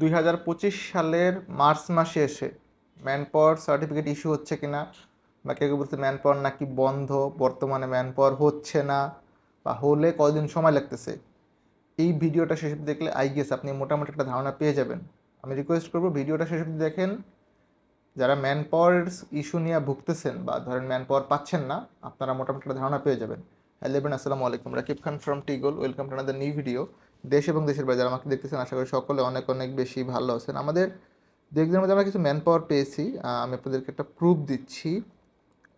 দুই হাজার পঁচিশ সালের মার্চ মাসে এসে ম্যান পাওয়ার সার্টিফিকেট ইস্যু হচ্ছে কিনা, বা কেউ বলছে ম্যান পাওয়ার নাকি বন্ধ, বর্তমানে ম্যান পাওয়ার হচ্ছে না, বা হলে কদিন সময় লাগতেছে, এই ভিডিওটা শেষ অবধি দেখলে আই গেস আপনি মোটামুটি একটা ধারণা পেয়ে যাবেন। আমি রিকোয়েস্ট করব ভিডিওটা শেষ অবধি দেখেন, যারা ম্যান পাওয়ার ইস্যু নিয়ে ভুগতেছেন বা ধরেন ম্যান পাওয়ার পাচ্ছেন না, আপনারা মোটামুটি একটা ধারণা পেয়ে যাবেন। হ্যালো আসসালামু আলাইকুম। Rakib Khan from টিগল welcome to another new video দেশ এবং দেশের বাইরে যারা আমাকে দেখতেছেন, আশা করি সকলে অনেক অনেক বেশি ভালো আছেন। আমাদের দু মধ্যে আমরা কিছু ম্যান পাওয়ার পেয়েছি আমি আপনাদেরকে একটা প্রুফ দিচ্ছি।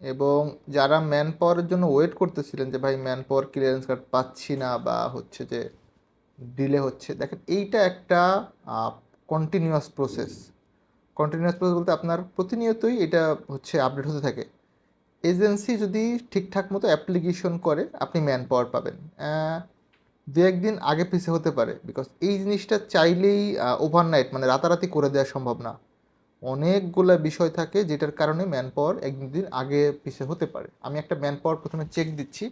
এবং যারা ম্যান পাওয়ারের জন্য ওয়েট করতেছিলেন যে, ভাই ম্যান পাওয়ার ক্লিয়ারেন্স কার্ড পাচ্ছি না বা হচ্ছে যে ডিলে হচ্ছে। দেখেন, এইটা একটা কন্টিনিউয়াস প্রসেস কন্টিনিউয়াস প্রসেস বলতে আপনার প্রতিনিয়তই এটা হচ্ছে আপডেট হতে থাকে। এজেন্সি যদি ঠিকঠাক মতো অ্যাপ্লিকেশন করে, আপনি ম্যান পাওয়ার পাবেন দু একদিন আগে পিছে হতে পারে। বিকজ এই জিনিসটা চাইলেই ওভারনাইট মানে রাতারাতি করে দেওয়া সম্ভব না। অনেকগুলো বিষয় থাকে যেটার কারণে ম্যান পাওয়ার একদিন আগে পিছে হতে পারে। আমি একটা ম্যান পাওয়ার প্রথমে চেক দিচ্ছি।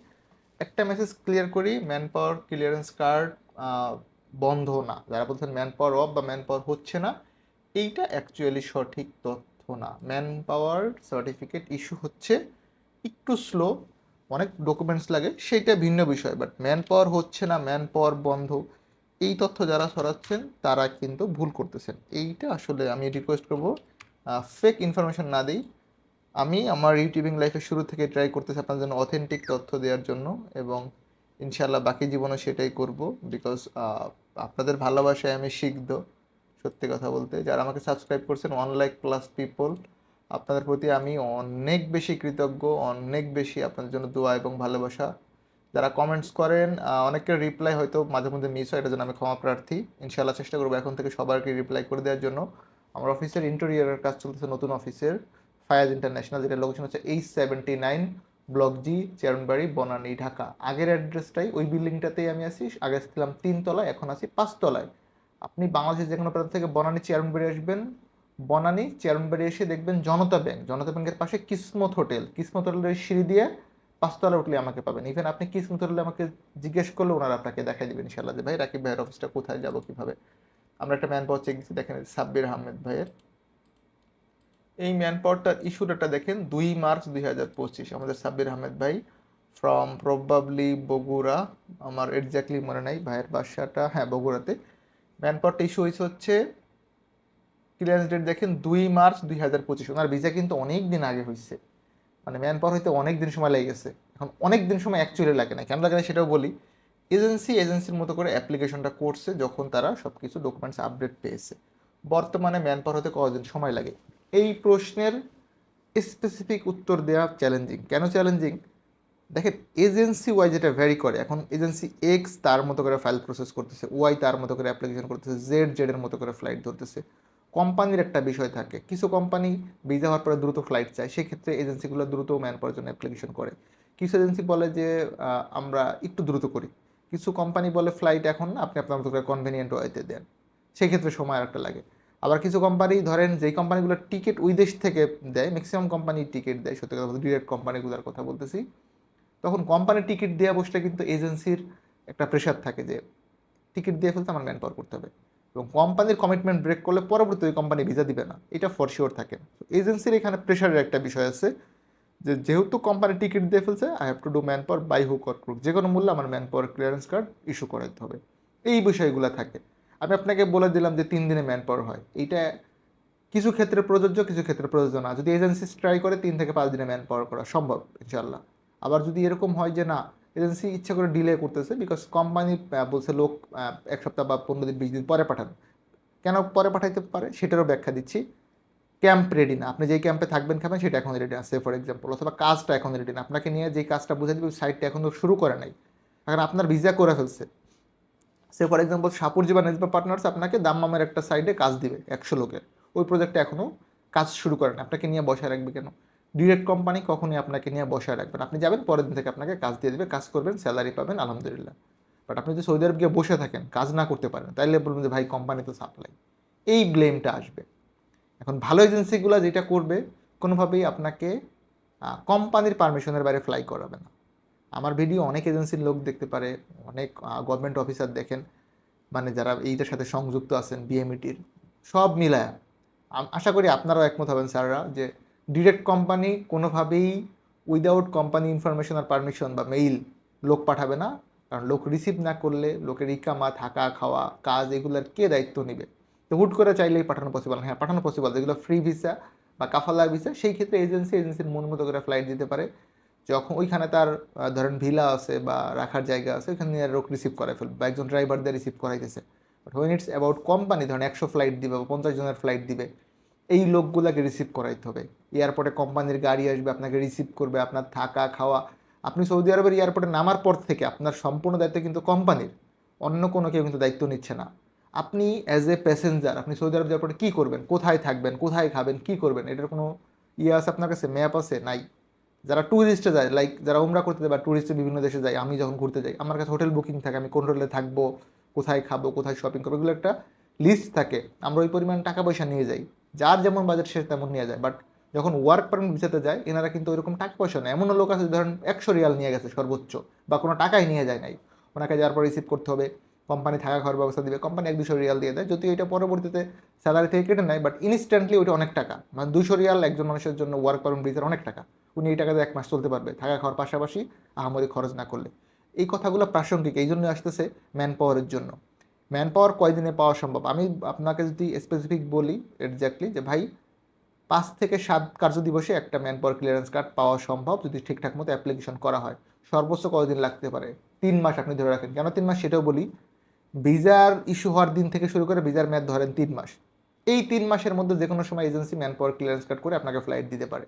একটা মেসেজ ক্লিয়ার করি ম্যান পাওয়ার ক্লিয়ারেন্স কার্ড বন্ধ না। যারা বলছেন ম্যান পাওয়ার অফ বা ম্যান পাওয়ার হচ্ছে না, এইটা অ্যাকচুয়ালি সঠিক তথ্য না। ম্যান পাওয়ার সার্টিফিকেট ইস্যু হচ্ছে, একটু স্লো অনেক ডকুমেন্টস লাগে, সেইটা ভিন্ন বিষয় বাট ম্যান পাওয়ার হচ্ছে না ম্যান পাওয়ার বন্ধ। এই তথ্য যারা সরাচ্ছেন তারা কিন্তু ভুল করতেছেন। এইটা আসলে আমি রিকোয়েস্ট করব ফেক ইনফরমেশন না দিই। আমি আমার ইউটিউবিং লাইফের শুরু থেকে ট্রাই করতেছি আপনার জন্য অথেন্টিক তথ্য দেওয়ার জন্য এবং ইনশাল্লাহ বাকি জীবনে সেটাই করব বিকজ আপনাদের ভালোবাসায় আমি শিখদ সত্যি কথা বলতে, যারা আমাকে সাবস্ক্রাইব করছেন ওয়ান লাইক প্লাস পিপল আপনাদের প্রতি আমি অনেক বেশি কৃতজ্ঞ, অনেক বেশি আপনাদের জন্য দোয়া এবং ভালোবাসা। যারা কমেন্টস করেন অনেকের রিপ্লাই হয়তো মাঝে মধ্যে মিস হয়, এটার জন্য আমি ক্ষমা প্রার্থী। ইনশাল্লাহ চেষ্টা করব এখন থেকে সবারকে রিপ্লাই করে দেওয়ার জন্য। আমার অফিসের ইন্টেরিয়ারের কাজ চলতেছে নতুন অফিসের ফায়াজ ইন্টারন্যাশনাল যেটা লোকেশন হচ্ছে H seventy nine block G Chairmanbari Banani Dhaka আগের অ্যাড্রেসটাই ওই বিল্ডিংটাতেই আমি আছি। আগে ছিলাম তিনতলায়, এখন আছি পাঁচতলায়। আপনি বাংলাদেশের যে কোনো প্রান্ত থেকে বনানী চেয়ারনবাড়ি আসবেন। বনানী চেয়ারনবাড়ি এসে দেখবেন জনতা ব্যাংক, জনতা ব্যাংকের পাশে কিসমত হোটেল। কিসমত হোটেলের সিঁড়ি দিয়ে পাঁচতলা উঠলে আমাকে পাবেন। ইভেন আপনি কিসমত হোটেলে আমাকে জিজ্ঞেস করলে ওনারা আপনাকে দেখাই দেবেন ইনশাল্লাহ যে, ভাই, রাকিব ভাইয়ের অফিসটা কোথায়? যাব কীভাবে? আমরা একটা ম্যান পাওয়ার চেক দিচ্ছি দেখেন সাব্বির আহমেদ ভাইয়ের। এই ম্যান পাওয়ারটার ইস্যুটা দেখেন দুই মার্চ দুই হাজার পঁচিশ। আমাদের সাব্বির আহমেদ ভাই ফ্রম প্রবাবলি বগুড়া, আমার এক্স্যাক্টলি মনে নাই, ভাইয়ের বাসাটা হ্যাঁ বগুড়াতে। ম্যান পাওয়ারটা ইস্যু হয়েছে হচ্ছে ক্লিয়ারেন্স ডেট দেখেন দুই মার্চ দুই হাজার পঁচিশ। ওনার ভিসা কিন্তু অনেক দিন আগে হয়েছে মানে ম্যান পাওয়ার হইতে অনেক দিন সময় লেগে গেছে। এখন অনেক দিন সময় অ্যাকচুয়ালি লাগে না কেন লাগে না সেটাও বলি এজেন্সি এজেন্সির মতো করে অ্যাপ্লিকেশনটা করছে যখন তারা সব কিছু ডকুমেন্টস আপডেট পেয়েছে। বর্তমানে ম্যান পাওয়ার হতে কদিন সময় লাগে? এই প্রশ্নের স্পেসিফিক উত্তর দেওয়া চ্যালেঞ্জিং কেন চ্যালেঞ্জিং দেখেন এজেন্সি ওয়াই যেটা ভ্যারি করে। এখন এজেন্সি এক্স তার মতো করে ফাইল প্রসেস করতেছে ওয়াই তার মতো করে অ্যাপ্লিকেশন করতেছে জেড জেডের মতো করে ফ্লাইট ধরতেছে। কোম্পানির একটা বিষয় থাকে। কিছু কোম্পানি ভিসা হওয়ার পরে দ্রুত ফ্লাইট চায়, সেক্ষেত্রে এজেন্সিগুলো দ্রুত ম্যান পাওয়ার জন্য অ্যাপ্লিকেশন করে। কিছু এজেন্সি বলে যে আমরা একটু দ্রুত করি। কিছু কোম্পানি বলে ফ্লাইট এখন না, আপনি আপনার মতো করে কনভেনিয়েন্ট ওয়েতে দেন। সেক্ষেত্রে সময় আর একটা লাগে। আবার কিছু কোম্পানি ধরেন যেই কোম্পানিগুলো টিকিট ওই দেশ থেকে দেয় ম্যাক্সিমাম কোম্পানি টিকিট দেয়, সত্যি কথা ডিরেক্ট কোম্পানিগুলোর কথা বলতেছি। তখন কোম্পানির টিকিট দেওয়া বসলে কিন্তু এজেন্সির একটা প্রেশার থাকে যে টিকিট দিয়ে ফেলতে আমার ম্যান পাওয়ার করতে হবে। এবং কোম্পানির কমিটমেন্ট ব্রেক করলে পরবর্তী ওই কোম্পানি ভিসা দিবে না। এটা ফর শিওর থাকে। এজেন্সির এখানে প্রেশারের একটা বিষয় আছে যে, যেহেতু কোম্পানি টিকিট দিয়ে ফেলছে I have to do manpower by hook or crook যে কোনো মূল্যে আমার manpower clearance card issue করাতে হবে। এই বিষয়গুলো থাকে। আমি আপনাকে বলে দিলাম যে, তিন দিনে ম্যান পাওয়ার হয়। এইটা কিছু ক্ষেত্রে প্রযোজ্য, কিছু ক্ষেত্রে প্রযোজ্য না। যদি এজেন্সি ট্রাই করে, তিন থেকে পাঁচ দিনে ম্যান পাওয়ার করা সম্ভব ইনশাল্লাহ আবার যদি এরকম হয় যে, না এজেন্সি ইচ্ছা করে ডিলে করতেছে বিকজ কোম্পানি বলছে লোক এক সপ্তাহ বা পনেরো দিন, বিশ দিন পরে পাঠান। কেন পরে পাঠাইতে পারে? সেটারও ব্যাখ্যা দিচ্ছি। ক্যাম্প রেডি না। আপনি যেই ক্যাম্পে থাকবেন খাবেন, সেটা এখন রেডি আছে ফর এক্সাম্পল অথবা কাজটা এখন রেডি না। আপনাকে নিয়ে যেই কাজটা বুঝে দিবে সাইটটা এখনও শুরু করে নাই। এখন আপনার ভিসা করে ফেলছে। সে ফর এক্সাম্পল সাপুরজি বা নেজবা পার্টনার্স আপনাকে দাম্মামের একটা সাইডে কাজ দিবে, একশো লোকের। ওই প্রজেক্টে এখনও কাজ শুরু করেন আপনাকে নিয়ে বসায় রাখবে কেন? ডিরেক্ট কোম্পানি কখনই আপনাকে নিয়ে বসায় রাখবেন আপনি যাবেন, পরের দিন থেকে আপনাকে কাজ দিয়ে দেবে, কাজ করবেন স্যালারি পাবেন, আলহামদুলিল্লাহ। বাট আপনি যদি সৌদি আরব গিয়ে বসে থাকেন, কাজ না করতে পারেন, তাইলে বলবেন যে, ভাই কোম্পানি তো সাপ্লাই এই ব্লেমটা আসবে। এখন ভালো এজেন্সিগুলো যেটা করবে, কোনোভাবেই আপনাকে কোম্পানির পারমিশনের বাইরে ফ্লাই করাবে না। আমার ভিডিও অনেক এজেন্সির লোক দেখতে পারে, অনেক গভর্নমেন্ট অফিসার দেখেন মানে যারা এইটার সাথে সংযুক্ত আছেন বিএমইটির সব মিলায়া। আশা করি আপনারাও একমত হবেন, স্যাররা, যে ডিরেক্ট কোম্পানি কোনোভাবেই উইদাউট কোম্পানি ইনফরমেশন আর পারমিশন বা মেইল লোক পাঠাবে না। কারণ লোক রিসিভ না করলে লোকের ইকামা, থাকা, খাওয়া, কাজ এগুলোর কে দায়িত্ব নেবে? তো হুট করে চাইলেই পাঠানো পসিবল হ্যাঁ পাঠানো পসিবল যেগুলো ফ্রি ভিসা বা কাফালা ভিসা সেই ক্ষেত্রে এজেন্সি এজেন্সির মন মতো করে ফ্লাইট দিতে পারে। যখন ওইখানে তার ধরেন ভিলা আছে বা রাখার জায়গা আছে, ওইখানে নিয়ে লোক রিসিভ করাই ফেলবে বা একজন ড্রাইভার দিয়ে receive করাইতেছে। But when it's about company, ধরেন একশো ফ্লাইট দিবে বা পঞ্চাশ জনের ফ্লাইট দিবে এই লোকগুলোকে রিসিভ করাইতে হবে। এয়ারপোর্টে কোম্পানির গাড়ি আসবে, আপনাকে রিসিভ করবে, আপনার থাকা, খাওয়া। আপনি সৌদি আরবের এয়ারপোর্টে নামার পর থেকে আপনার সম্পূর্ণ দায়িত্ব কিন্তু কোম্পানির অন্য কোনো কেউ কিন্তু দায়িত্ব নিচ্ছে না। আপনি অ্যাজ এ প্যাসেঞ্জার আপনি সৌদি আরব এয়ারপোর্টে কী করবেন? কোথায় থাকবেন? কোথায় খাবেন? কী করবেন? এটার কোনো ইয়ে আছে আপনার কাছে? ম্যাপ আছে? নাই। যারা ট্যুরিস্টে যায় লাইক যারা উমরা করতে যায় বা ট্যুরিস্টে বিভিন্ন দেশে যায়, আমি যখন ঘুরতে যাই, আমার কাছে হোটেল বুকিং থাকে, আমি কোন হোটেলে থাকব, কোথায় খাব, কোথায় শপিং করব, এগুলো একটা লিস্ট থাকে। আমরা ওই পরিমাণ টাকা পয়সা নিয়ে যাই। যার যেমন বাজেট সে তেমন নিয়ে যায়। বাট যখন ওয়ার্ক পারমিট ভিসাতে যায়, এনারা কিন্তু ওইরকম টাকা পয়সা নেয়। এমনও লোক আছে, ধরেন একশো রিয়াল নিয়ে গেছে সর্বোচ্চ, বা কোনো টাকাই নিয়ে যায় নাই। ওনাকে যাওয়ার পর রিসিভ করতে হবে কোম্পানি থাকা খাওয়ার ব্যবস্থা দিবে কোম্পানি এক দুশো রিয়াল দিয়ে দেয়। যদি এটা পরবর্তীতে স্যালারি থেকে কেটে নেয় বাট ইনস্ট্যান্টলি ওইটা অনেক টাকা। মানে দুশো রিয়াল একজন মানুষের জন্য ওয়ার্ক পারমিট ভিসার অনেক টাকা। উনি এই টাকাতে এক মাস চলতে পারবে, থাকা খাওয়ার পাশাপাশি আহামরি খরচ না করলে। এই কথাগুলো প্রাসঙ্গিক এই জন্য আসতেছে ম্যান পাওয়ারের জন্য। ম্যান পাওয়ার কয়দিনে পাওয়া সম্ভব? আমি আপনাকে যদি স্পেসিফিক বলি এক্স্যাক্টলি যে ভাই, পাঁচ থেকে সাত কার্য দিবসে একটা ম্যান পাওয়ার ক্লিয়ারেন্স কার্ড পাওয়া সম্ভব যদি ঠিকঠাক মতো অ্যাপ্লিকেশন করা হয়। সর্বোচ্চ কতদিন লাগতে পারে? তিন মাস আপনি ধরে রাখেন। কেন তিন মাস? সেটাও বলি ভিসার ইস্যু হওয়ার দিন থেকে শুরু করে ভিসার মেয়াদ ধরেন তিন মাস। এই তিন মাসের মধ্যে যে কোনো সময় agency manpower clearance card করে আপনাকে ফ্লাইট দিতে পারে।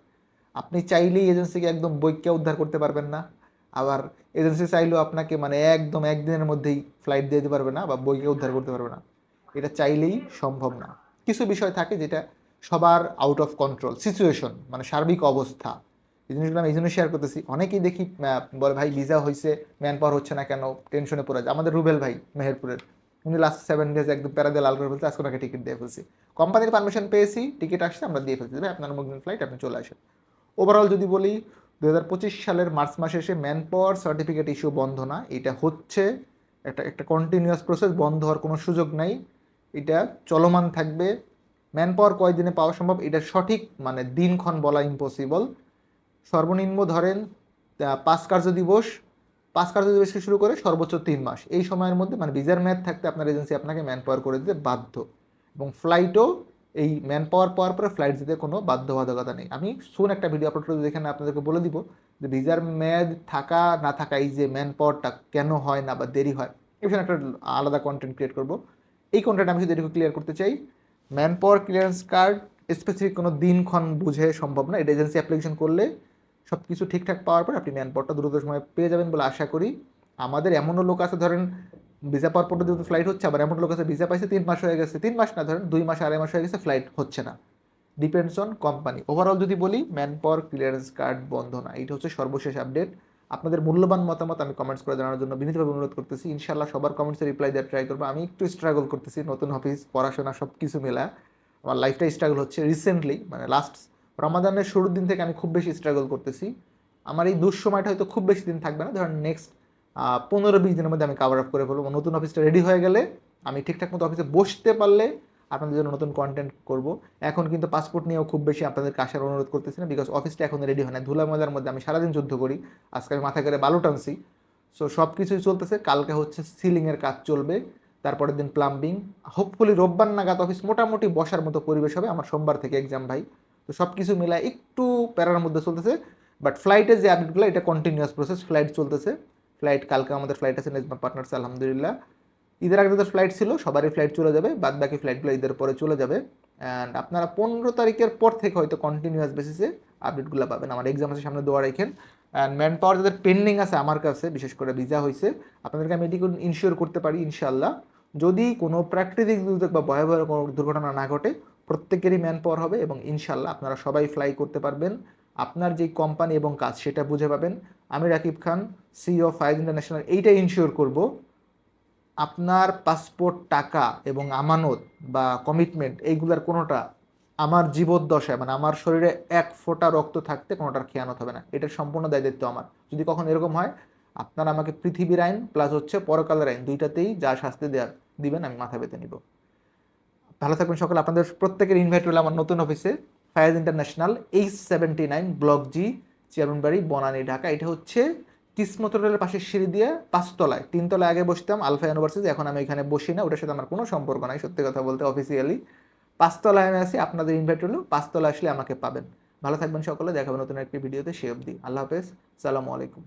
আপনি চাইলেই এজেন্সিকে একদম বৈক্যা উদ্ধার করতে পারবেন না। আবার এজেন্সি চাইলেও আপনাকে মানে একদম একদিনের মধ্যেই ফ্লাইট দিয়ে দিতে পারবে না বা বইকে উদ্ধার করতে পারবে না। এটা চাইলেই সম্ভব না। কিছু বিষয় থাকে যেটা সবার আউট অফ কন্ট্রোল সিচুয়েশন মানে সার্বিক অবস্থা। এই জিনিসগুলো আমি এই জন্য শেয়ার করতেছি। অনেকেই দেখি বলে, ভাই ভিসা হয়েছে ম্যান পাওয়ার হচ্ছে না কেন? টেনশনে পড়ে যায় আমাদের রুবেল ভাই, মেহেরপুরের। উনি লাস্ট সেভেন ডেজ একদম প্যারা দিয়ে লাল করে ফেলছে, আজকে ওনাকে টিকিট দিয়ে ফেলছি। কোম্পানির পারমিশন পেয়েছি টিকিট আসছে, আমরা দিয়ে ফেলছি। ভাই, আপনার মুগদিন ফ্লাইট আপনি চলে আসেন। ওভারঅল যদি বলি দু হাজার পঁচিশ সালের মার্চ মাসে এসে ম্যান পাওয়ার সার্টিফিকেট ইস্যু বন্ধ না, এটা হচ্ছে একটা একটা কন্টিনিউয়াস প্রসেস বন্ধ হওয়ার কোনো সুযোগ নাই। এটা চলমান থাকবে। ম্যান পাওয়ার কয়দিনে পাওয়া সম্ভব, এটা সঠিক মানে দিনক্ষণ বলা ইম্পসিবল সর্বনিম্ন ধরেন পাঁচ কার্য দিবস, পাঁচ কার্য দিবস থেকে শুরু করে সর্বোচ্চ তিন মাস। এই সময়ের মধ্যে মানে ভিসার মেয়াদ থাকতে আপনার এজেন্সি আপনাকে ম্যান পাওয়ার করে দিতে বাধ্য। এবং ফ্লাইটও এই ম্যান পাওয়ার পাওয়ার পরে ফ্লাইট দিতে কোনো বাধ্যবাধকতা নেই। আমি শুন একটা ভিডিও আপলোড করে যেখানে আপনাদেরকে বলে দিব যে ভিসার মেয়াদ থাকা, না থাকা, এই যে ম্যান পাওয়ারটা কেন হয় না বা দেরি হয় এই বিষয়ে একটা আলাদা কন্টেন্ট ক্রিয়েট করব। এই কন্টেন্ট আমি যদি এটুকু ক্লিয়ার করতে চাই manpower clearance card specific কোনো দিনক্ষণ বুঝে সম্ভব না। এটা এজেন্সি অ্যাপ্লিকেশন করলে সব কিছু ঠিকঠাক পাওয়ার পর আপনি ম্যান পাওয়ারটা দ্রুত সময় পেয়ে যাবেন বলে আশা করি। আমাদের এমনও লোক আছে, ধরেন ভিসা পাওয়ার পর যেহেতু ফ্লাইট হচ্ছে, আবার এমন লোক আছে ভিসা পাইছে তিন মাস হয়ে গেছে। তিন মাস না, ধরেন দুই মাস, আড়াই মাস হয়ে গেছে ফ্লাইট হচ্ছে না। ডিপেন্ডস অন কোম্পানি ওভারঅল যদি বলি ম্যান পাওয়ার ক্লিয়ারেন্স কার্ড বন্ধ না। এইটা হচ্ছে সর্বশেষ আপডেট আপনাদের মূল্যবান মতামত আমি কমেন্টস করে জানানোর জন্য বিনীতভাবে অনুরোধ করতেছি। ইনশাল্লাহ সবার কমেন্টসে রিপ্লাই দেওয়ার ট্রাই করব। আমি একটু স্ট্রাগল করতেছি, নতুন অফিস পড়াশোনা সব কিছু মেলা। আমার লাইফটা স্ট্রাগল হচ্ছে রিসেন্টলি মানে লাস্ট রমাদানের শুরুর দিন থেকে আমি খুব বেশি স্ট্রাগল করতেছি। আমার এই দুঃসময়টা হয়তো খুব বেশি দিন থাকবে না। ধরেন নেক্সট পনেরো বিশ দিনের মধ্যে আমি কাভার আপ করে ফেলব। নতুন অফিসটা রেডি হয়ে গেলে আমি ঠিকঠাক মতো অফিসে বসতে পারলে আপনাদের জন্য নতুন কন্টেন্ট করব। এখন কিন্তু পাসপোর্ট নিয়েও খুব বেশি আপনাদেরকে আসার অনুরোধ করতেছি না বিকজ অফিসটা এখন রেডি হয় না। ধুলা ময়দার মধ্যে আমি সারাদিন যুদ্ধ করি। আজকে আমি মাথায় করে বালু টানছি সো সব কিছুই চলতেছে। কালকে হচ্ছে সিলিংয়ের কাজ চলবে। তারপরের দিন প্লাম্বিং হোপফুলি রোববার নাগাদ অফিস মোটামুটি বসার মতো পরিবেশ হবে। আমার সোমবার থেকে এক্সাম ভাই। তো সব কিছু মিলায় একটু প্যারার মধ্যে চলতেছে। বাট ফ্লাইটে যে আপডেটগুলো এটা কন্টিনিউয়াস প্রসেস ফ্লাইট চলতেছে। ফ্লাইট, কালকে আমাদের ফ্লাইট আছে নেজমা পার্টনার্স, আলহামদুলিল্লাহ। ঈদের আগে যাদের ফ্লাইট ছিল, সবারই ফ্লাইট চলে যাবে বাদ বাকি ফ্লাইটগুলো ঈদের পরে চলে যাবে। অ্যান্ড আপনারা পনেরো তারিখের পর থেকে হয়তো কন্টিনিউয়াস বেসিসে আপডেটগুলো পাবেন। আমার এক্সাম আছে, সামনে দোয়া রেখেন। অ্যান্ড ম্যান পাওয়ার যাদের পেন্ডিং আছে, আমার কাছে, বিশেষ করে ভিসা হয়েছে আপনাদেরকে আমি এটিকে ইনশিওর করতে পারি ইনশাল্লাহ যদি কোনো প্রাকৃতিক দুর্যোগ বা ভয়াবহ কোনো দুর্ঘটনা না ঘটে, প্রত্যেকেরই ম্যান পাওয়ার হবে এবং ইনশাল্লাহ আপনারা সবাই ফ্লাই করতে পারবেন। আপনার যে কোম্পানি এবং কাজ, সেটা বুঝে পাবেন। আমি রাকিব খান সিও ফাইজ ইন্টারন্যাশনাল এইটা ইনশিওর করব। আপনার পাসপোর্ট টাকা এবং আমানত বা কমিটমেন্ট এইগুলার কোনোটা আমার জীবদ্দশায় মানে আমার শরীরে এক ফোঁটা রক্ত থাকতে কোনোটার খেয়ানত হবে না। এটার সম্পূর্ণ দায় দায়িত্ব আমার। যদি কখন এরকম হয়, আপনারা আমাকে পৃথিবীর আইন প্লাস হচ্ছে পরকালের আইন, দুইটাতেই যা শাস্তি দেওয়ার দিবেন, আমি মাথা পেতে নিব। ভালো থাকবেন সকলে। আপনাদের প্রত্যেকের ইনভাইট হলো আমার নতুন অফিসে Fayaz international H seventy nine block G Chairmanbari, Banani, Dhaka. এটা হচ্ছে কিসমত হোটেলের পাশে সিঁড়ি দিয়ে পাঁচতলায়। তিনতলায় আগে বসতাম, আলফা ইউনিভার্সিটি, এখন আমি এখানে বসি না, ওটার সাথে আমার কোনো সম্পর্ক নাই, সত্যি কথা বলতে অফিসিয়ালি পাঁচতলায় আমি আসি আপনাদের ইনভাইট হলো পাঁচতলা আসলে আমাকে পাবেন। ভালো থাকবেন সকলে দেখাবেন নতুন একটি ভিডিওতে, সে অবধি। আল্লাহ হাফেজ, সালামু আলাইকুম।